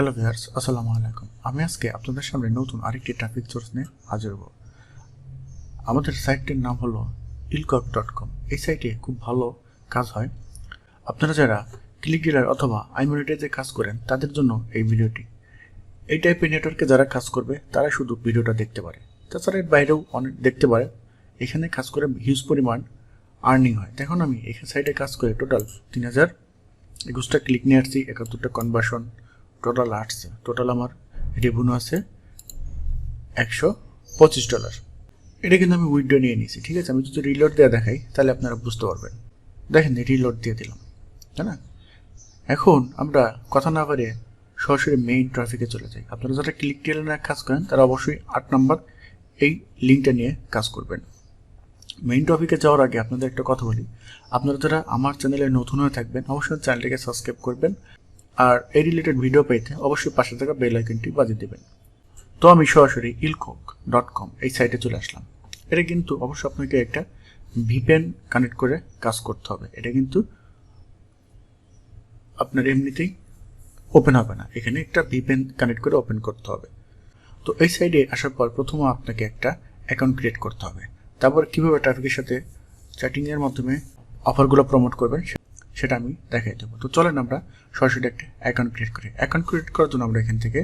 Hello viewers, আসসালামু আলাইকুম। আমি আজকে আপনাদের সামনে নতুন আরেকটি ট্রাফিক সোর্স নিয়ে হাজির হব। আমাদের সাইটটির নাম হলো ইলকক ডট কম এই সাইটে খুব ভালো কাজ হয়। আপনারা যারা ক্লিক ডিলার অথবা আইমনিটাইজে কাজ করেন, তাদের জন্য এই ভিডিওটি। এই টাইপের নেটওয়ার্কে যারা কাজ করবে, তারা শুধু ভিডিওটা দেখতে পারে। তাছাড়া এর বাইরেও অনেক দেখতে পারে। এখানে কাজ করে হিউজ পরিমাণ আর্নিং হয়। দেখুন আমি এখানে সাইটে কাজ করে টোটাল তিন হাজার একুশটা ক্লিক নিয়ে আসছি, একাত্তরটা কনভার্সন টোটাল আসছে। টোটাল আমার রেভিনিউ আছে একশো পঁচিশ ডলার এটা কিন্তু আমি উইড্রো নিয়ে নিয়েছি, ঠিক আছে? আমি যদি রিলোড দেওয়া দেখাই, তাহলে আপনারা বুঝতে পারবেন। দেখেন রিলোড দিয়ে দিলাম, তাই না? এখন আমরা কথা না পারে সরাসরি মেইন ট্রাফিকে চলে যাই। আপনারা যারা ক্লিক টেলারে কাজ করেন, তারা অবশ্যই আট নম্বর এই লিঙ্কটা নিয়ে কাজ করবেন। মেইন টপিকে যাওয়ার আগে আপনাদের একটা কথা বলি। আপনারা যারা আমার চ্যানেলে নতুন হয়ে থাকবেন, অবশ্যই চ্যানেলটিকে সাবস্ক্রাইব করবেন। আর এই রিলেটেড ভিডিও পেতে অবশ্যই পাশে থাকা বেল আইকনটি বাজিয়ে দেবেন। তো আমি সরাসরি ইলকক ডট কম এই সাইটে চলে আসলাম। এটা কিন্তু অবশ্যই আপনাকে একটা ভিপেন কানেক্ট করে কাজ করতে হবে। এটা কিন্তু আপনার এমনিতেই ওপেন হবে না। এখানে একটা ভিপেন কানেক্ট করে ওপেন করতে হবে। তো এই সাইডে আসার পর প্রথমে আপনাকে একটা অ্যাকাউন্ট ক্রিয়েট করতে হবে। তারপর কীভাবে ট্রাফিকের সাথে চ্যাটিংয়ের মাধ্যমে অফারগুলো প্রমোট করবেন সেটা আমি দেখাই দেবো। তো চলেন আমরা সরাসরি একটা অ্যাকাউন্ট ক্রিয়েট করি। অ্যাকাউন্ট ক্রিয়েট করার জন্য আমরা এখান থেকে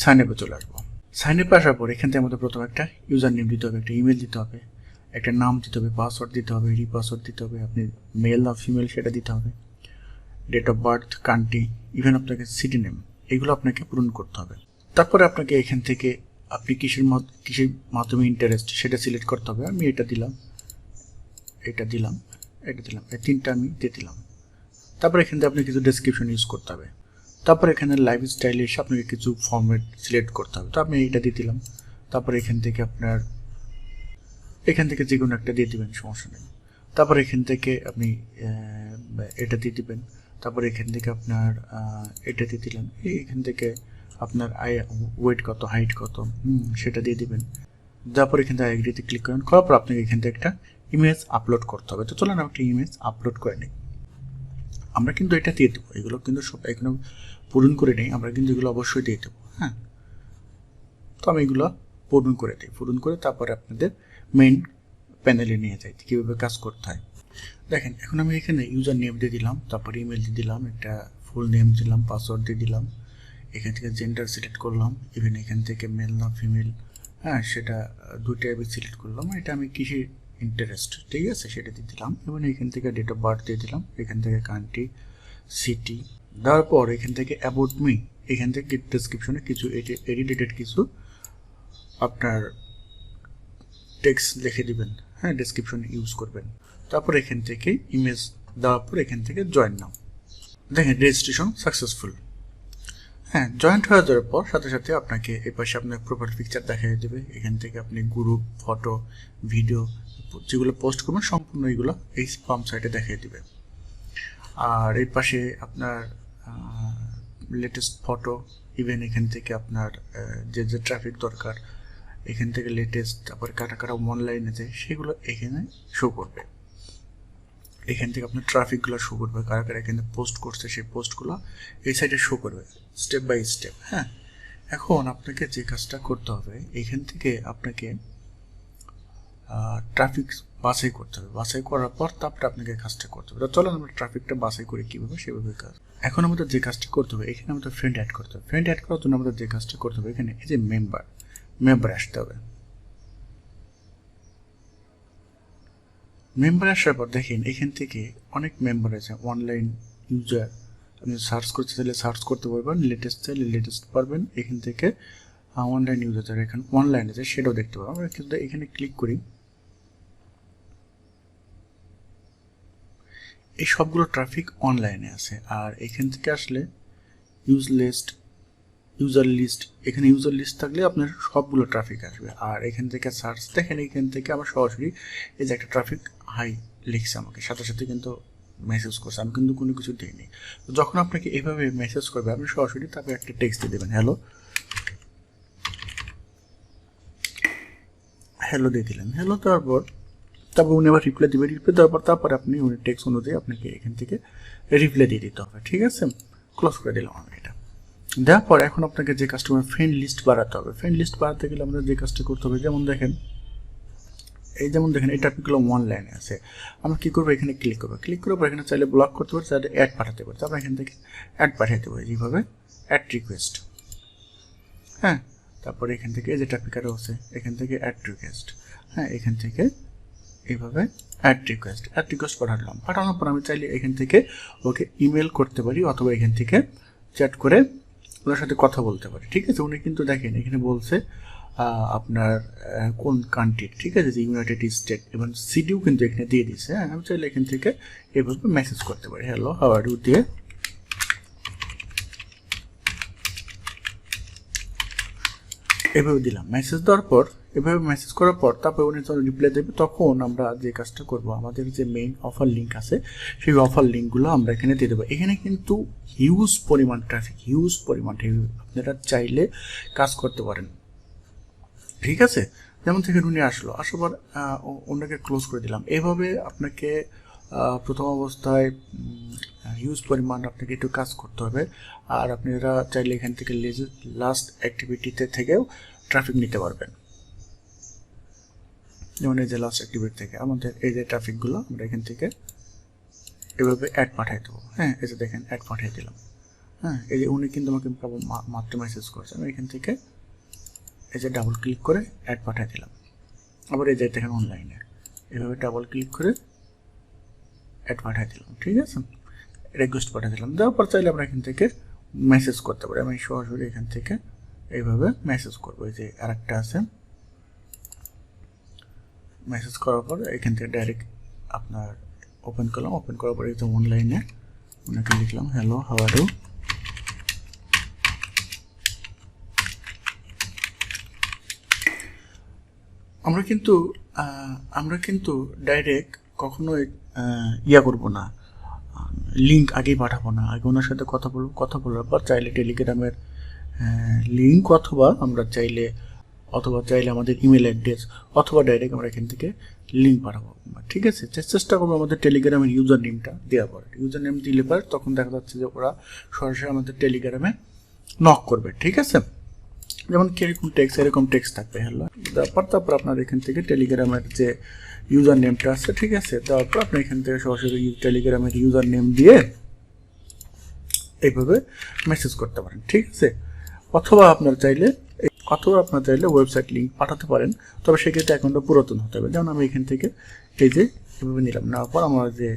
সাইন আপে চলে আসব। সাইন আপে আসার পর এখান থেকে আমাদের প্রথমে একটা ইউজার নেম দিতে হবে, একটা ইমেল দিতে হবে, একটা নাম দিতে হবে পাসওয়ার্ড দিতে হবে রি পাসওয়ার্ড দিতে হবে, আপনি মেল না ফিমেল সেটা দিতে হবে date of birth country even আপনাকে সিটি নেম এগুলো আপনাকে পূরণ করতে হবে। তারপরে আপনাকে এখান থেকে আপনি কিসের কিসের মাধ্যমে ইন্টারেস্ট সেটা সিলেক্ট করতে হবে। আমি এটা দিলাম এটা দিলাম এটা দিলাম, এই তিনটা আমি দিয়ে দিলাম। তারপর এখান থেকে আপনি কিছু ডেসক্রিপশন ইউজ করতে হবে। তারপর এখানে লাইফ স্টাইলে এসে আপনাকে কিছু ফর্মেট সিলেক্ট করতে হবে। তো আমি এইটা দিয়ে দিলাম। তারপর এখান থেকে আপনার, এখান থেকে যে কোনো একটা দিয়ে দিবেন, সমস্যা নেই। তারপর এখান থেকে আপনি এটা দিয়ে দিবেন। তারপর এখান থেকে আপনার এটা দিয়ে এই এখান থেকে আপনার আই ওয়েট কত হাইট কত সেটা দিয়ে দিবেন। তারপর এখান থেকে আইডিতে ক্লিক করেন। করার পর আপনাকে এখান থেকে একটা ইমেজ আপলোড করতে হবে। তো চলেন, আমি একটা ইমেজ আপলোড করে নিই। আমরা কিন্তু এটা দিয়ে দেবো। এগুলো কিন্তু সব এখানে পূরণ করে নেই, আমরা কিন্তু এগুলো অবশ্যই দিয়ে দেবো হ্যাঁ? তো আমি এগুলো পূরণ করে দিই। পূরণ করে তারপরে আপনাদের মেন প্যানেলে নিয়ে যাই, কীভাবে কাজ করতে হয়। দেখেন, এখন আমি এখানে ইউজার নেম দিয়ে দিলাম, তারপর ইমেল দিয়ে দিলাম, একটা ফুল নেম দিলাম পাসওয়ার্ড দিয়ে দিলাম, এখান থেকে জেন্ডার সিলেক্ট করলাম ইভেন এখান থেকে মেল না ফিমেল হ্যাঁ সেটা দুইটা আমি সিলেক্ট করলাম। এটা আমি কিসে ইন্টারেস্ট ঠিক আছে? সেটা দিয়ে দিলাম। এবং এখান থেকে ডেট অফ বার্থ দিয়ে দিলাম। এখান থেকে কান্ট্রি সিটি দেওয়ার পর এখান থেকে অ্যাবাউট মি এখান থেকে ডিসক্রিপশনে কিছু রিলেটেড কিছু আপনার টেক্সট লিখে দিবেন। হ্যাঁ ডেসক্রিপশন ইউজ করবেন। তারপর এখান থেকে ইমেজ দেওয়ার পর এখান থেকে জয়েন নাও। দেখেন রেজিস্ট্রেশন সাকসেসফুল হ্যাঁ জয়েন্ট হয়ে যাওয়ার পর সাথে সাথে আপনাকে এই পাশে আপনার প্রোফাইল পিকচার দেখিয়ে দেবে। এখান থেকে আপনি গ্রুপ ফটো ভিডিও যেগুলো পোস্ট করবেন, সম্পূর্ণ এগুলো এই পাম্প সাইটে দেখিয়ে দেবে। আর এই পাশে আপনার লেটেস্ট ফটো ইভেন এখান থেকে আপনার যে যে ট্রাফিক দরকার, এখান থেকে লেটেস্ট তারপরে কাটা কাটা অনলাইন আছে সেগুলো এখানে শো করবে। এখান থেকে আপনার ট্রাফিকগুলো শো করবে, কারা কারা এখানে পোস্ট করছে সেই পোস্টগুলো এই সাইডে শো করবে স্টেপ বাই স্টেপ হ্যাঁ? এখন আপনাকে যে কাজটা করতে হবে, এখান থেকে আপনাকে ট্রাফিক বাছাই করতে হবে। বাছাই করার পর তারপরে আপনাকে কাজটা করতে হবে। চলুন আমরা ট্রাফিকটা বাছাই করে কীভাবে, সেভাবে কাজ। এখন আমাদের যে কাজটা করতে হবে, এখানে আমাদের ফ্রেন্ড অ্যাড করতে হবে। ফ্রেন্ড অ্যাড করার জন্য আমাদের যে কাজটা করতে হবে, এখানে এই যে মেম্বার মেম্বার আসতে হবে। মেম্বার আসার পর দেখেন, এখান থেকে অনেক মেম্বার আছে অনলাইন ইউজার আপনি সার্চ করতে চাইলে সার্চ করতে পারবেন লেটেস্ট চাইলে লেটেস্ট পারবেন। এখান থেকে অনলাইন ইউজার যারা এখানে অনলাইন আছে, সেটাও দেখতে পাবেন। আমরা কিন্তু এখানে ক্লিক করি। এই সবগুলো ট্রাফিক অনলাইনে আছে। আর এখান থেকে আসলে ইউজ লিস্ট ইউজার লিস্ট এখানে ইউজার লিস্ট থাকলে আপনার সবগুলো ট্রাফিক আসবে। আর এখান থেকে সার্চ দেখেন এখান থেকে আমার সরাসরি এই যে একটা ট্রাফিক হাই লিখছে আমাকে, সাথে সাথে কিন্তু মেসেজ করছে। আমি কিন্তু কোনো কিছু দিইনি। তো যখন আপনাকে এভাবে মেসেজ করবে, আপনি সরাসরি তারপরে একটা টেক্সট দিয়ে দেবেন হ্যালো হ্যালো দিয়ে দিলেন। হ্যালো তারপর তারপর উনি আবার রিপ্লাই দেবে। রিপ্লাই দেওয়ার পর তারপরে আপনি উনি টেক্সট অনুযায়ী আপনাকে এখান থেকে রিপ্লাই দিয়ে দিতে হবে। ঠিক আছে? ক্লোজ করে দিলাম আমি এটা। দেওয়ার পর এখন আপনাকে যে কাস্টমার ফ্রেন্ড লিস্ট বাড়াতে হবে ফ্রেন্ড লিস্ট বাড়াতে গেলে আমাদের যে কাজটা করতে হবে, যেমন দেখেন, এই যেমন দেখেন এই করলাম ওয়ান লাইনে আছে। আমরা কী করব? এখানে ক্লিক করব। ক্লিক করার পর এখানে চাইলে ব্লক করতে পারি, চাইলে অ্যাড পাঠাতে পারি। তারপর এখান থেকে অ্যাড পাঠাতে পারি যেভাবে অ্যাড রিকোয়েস্ট হ্যাঁ? তারপরে এখান থেকে, এই যে ট্রাফিক আরও আছে, এখান থেকে অ্যাড রিকোয়েস্ট হ্যাঁ এখান থেকে এইভাবে অ্যাড রিকোয়েস্ট অ্যাড রিকোয়েস্ট পাঠালাম। পাঠানোর পর আমি চাইলে এখান থেকে ওকে ইমেল করতে পারি, অথবা এখান থেকে চ্যাট করে ওনার সাথে কথা বলতে পারি। ঠিক আছে? উনি কিন্তু দেখেন, এখানে বলছে আপনার কোন কান্ট্রির ঠিক আছে? যে ইউনাইটেড স্টেট এবং সিডিও কিন্তু এখানে দিয়ে দিচ্ছে হ্যাঁ আমি চাইলে এখান থেকে এভাবে মেসেজ করতে পারি। হ্যালো হাওয়ার ইউ দিয়ে এভাবে দিলাম। মেসেজ দেওয়ার পর, এভাবে মেসেজ করার পর তারপর উনি যখন রিপ্লাই দেবে, তখন আমরা যে কাজটা করব, আমাদের যে মেইন অফার লিঙ্ক আছে, সেই অফার লিঙ্কগুলো আমরা এখানে দিয়ে দেবো। এখানে কিন্তু হিউজ পরিমাণ ট্রাফিক হিউজ পরিমাণ। আপনারা চাইলে কাজ করতে পারেন। ঠিক আছে? যেমন থেকে উনি আসলো, আসার পর ওনাকে ক্লোজ করে দিলাম। এভাবে আপনাকে প্রথম অবস্থায় হিউজ পরিমাণ আপনাকে একটু কাজ করতে হবে। আর আপনারা চাইলে এখান থেকে লাস্ট অ্যাক্টিভিটিতে থেকেও ট্রাফিক নিতে পারবেন। যেমন এই যে লাস্ট অ্যাক্টিভিটি থেকে আমাদের এই যে ট্রাফিকগুলো আমরা এখান থেকে এভাবে অ্যাড পাঠিয়ে দেবো। হ্যাঁ এই যে দেখেন অ্যাড পাঠিয়ে দিলাম। হ্যাঁ এই যে উনি কিন্তু আমাকে মাত্র মেসেজ করেছে। আমি এখান থেকে এই যে ডাবল ক্লিক করে অ্যাড পাঠিয়ে দিলাম। আবার এই যে দেখেন অনলাইনে এভাবে ডাবল ক্লিক করে অ্যাড পাঠিয়ে দিলাম ঠিক আছে? রিকোয়েস্ট পাঠিয়ে দিলাম দেওয়ার পর চাইলে আমরা এখান থেকে মেসেজ করতে পারি। আমি সরাসরি এখান থেকে এইভাবে মেসেজ করব। এই যে আরেকটা আছে। মেসেজ করার পর এখান থেকে ডাইরেক্ট আপনার ওপেন করলাম। ওপেন করার পরে যে অনলাইনে ওনাকে লিখলাম হ্যালো হাওয়ার ইউ আমরা কিন্তু আমরা কিন্তু ডাইরেক্ট কখনোই আহ, ইয়া করব না। লিঙ্ক আগেই পাঠাবো না। আগে ওনার সাথে কথা বলব কথা বলার পর চাইলে টেলিগ্রামের লিঙ্ক অথবা আমরা চাইলে অথবা চাইলে আমাদের ইমেল অ্যাড্রেস অথবা ডাইরেক্ট আমরা এখান থেকে লিঙ্ক পাঠাবো। ঠিক আছে? চেষ্টা করব আমাদের টেলিগ্রামের ইউজার নেমটা দেওয়া পরে। ইউজার নেম দিলে পরে তখন দেখা যাচ্ছে যে ওরা সরাসরি আমাদের টেলিগ্রামে নক করবে। ঠিক আছে? যেমন কীরকম টেক্স এরকম টেক্স থাকবে। হ্যালো? তারপর তারপর আপনার এখান থেকে টেলিগ্রামের যে ইউজার নেমটা আছে, ঠিক আছে? দেওয়ার পর আপনি এখান থেকে সরাসরি টেলিগ্রামের ইউজার নেম দিয়ে এইভাবে মেসেজ করতে পারেন, ঠিক আছে? অথবা আপনার চাইলে অথবা আপনার চাইলে ওয়েবসাইট লিঙ্ক পাঠাতে পারেন, তবে সেক্ষেত্রে অ্যাকাউন্টটা পুরাতন হতে হবে। যেমন আমি এখান থেকে এই যে এভাবে নিলাম, নেওয়ার পর আমার যে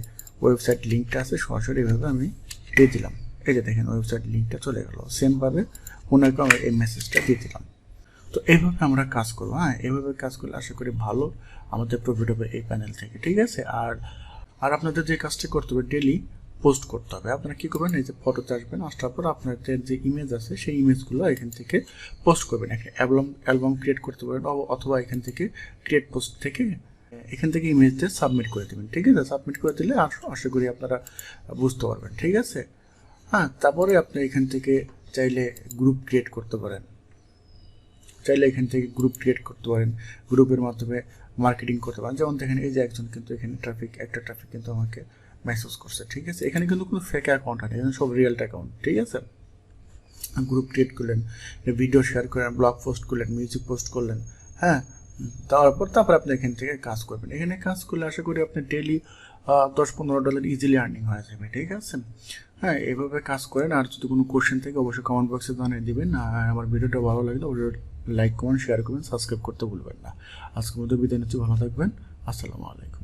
ওয়েবসাইট লিঙ্কটা আছে, সরাসরি এভাবে আমি দিয়ে দিলাম। এই যে দেখেন ওয়েবসাইট লিঙ্কটা চলে গেল। সেমভাবে ওনাকে আমি এই মেসেজটা দিয়ে দিলাম। তো এইভাবে আমরা কাজ করব হ্যাঁ? এইভাবে কাজ করলে আশা করি ভালো আমাদের প্রফিট হবে এই প্যানেল থেকে, ঠিক আছে? আর আর আপনাদের যে কাজটা করতে হবে ডেলি পোস্ট করতে হবে। আপনারা কী করবেন? এই যে ফটোতে আসবেন, আসার পর আপনাদের যে ইমেজ আছে, সেই ইমেজগুলো এখান থেকে পোস্ট করবেন। একটা অ্যালবাম অ্যালবাম ক্রিয়েট করতে পারেন অথবা এখান থেকে ক্রিয়েট পোস্ট থেকে এখান থেকে ইমেজটা সাবমিট করে দেবেন, ঠিক আছে? সাবমিট করে দিলে আশ- আশা করি আপনারা বুঝতে পারবেন, ঠিক আছে? হ্যাঁ তারপরে আপনি এখান থেকে চাইলে গ্রুপ ক্রিয়েট করতে পারেন। চাইলে এখান থেকে গ্রুপ ক্রিয়েট করতে পারেন। গ্রুপের মাধ্যমে মার্কেটিং করতে পারেন। যেমন দেখেন, এই যে একজন কিন্তু এখানে ট্রাফিক একটা ট্রাফিক কিন্তু আমাকে মেসেজ করছে, ঠিক আছে? এখানে কিন্তু কোনো ফেক অ্যাকাউন্ট এখানে সব রিয়েল অ্যাকাউন্ট ঠিক আছে? গ্রুপ ক্রিয়েট করলেন ভিডিও শেয়ার করলেন ব্লগ পোস্ট করলেন মিউজিক পোস্ট করলেন হ্যাঁ? তারপর তারপর আপনি এখান থেকে কাজ করবেন। এখানে কাজ করলে আশা করি আপনি ডেলি দশ পনেরো ডলার ইজিলি আর্নিং হয়ে যাবে, ঠিক আছে? হ্যাঁ এভাবে কাজ করেন। আর যদি কোনো কোয়েশ্চেন থাকে, অবশ্যই কমেন্ট বক্সে জানিয়ে দেবেন। আর আমার ভিডিওটা ভালো লাগলে অবশ্যই লাইক কমেন্ট শেয়ার করবেন সাবস্ক্রাইব করতে ভুলবেন না। আজকের মধ্যে বিদায় নিচ্ছি, ভালো থাকবেন। আসসালামু আলাইকুম।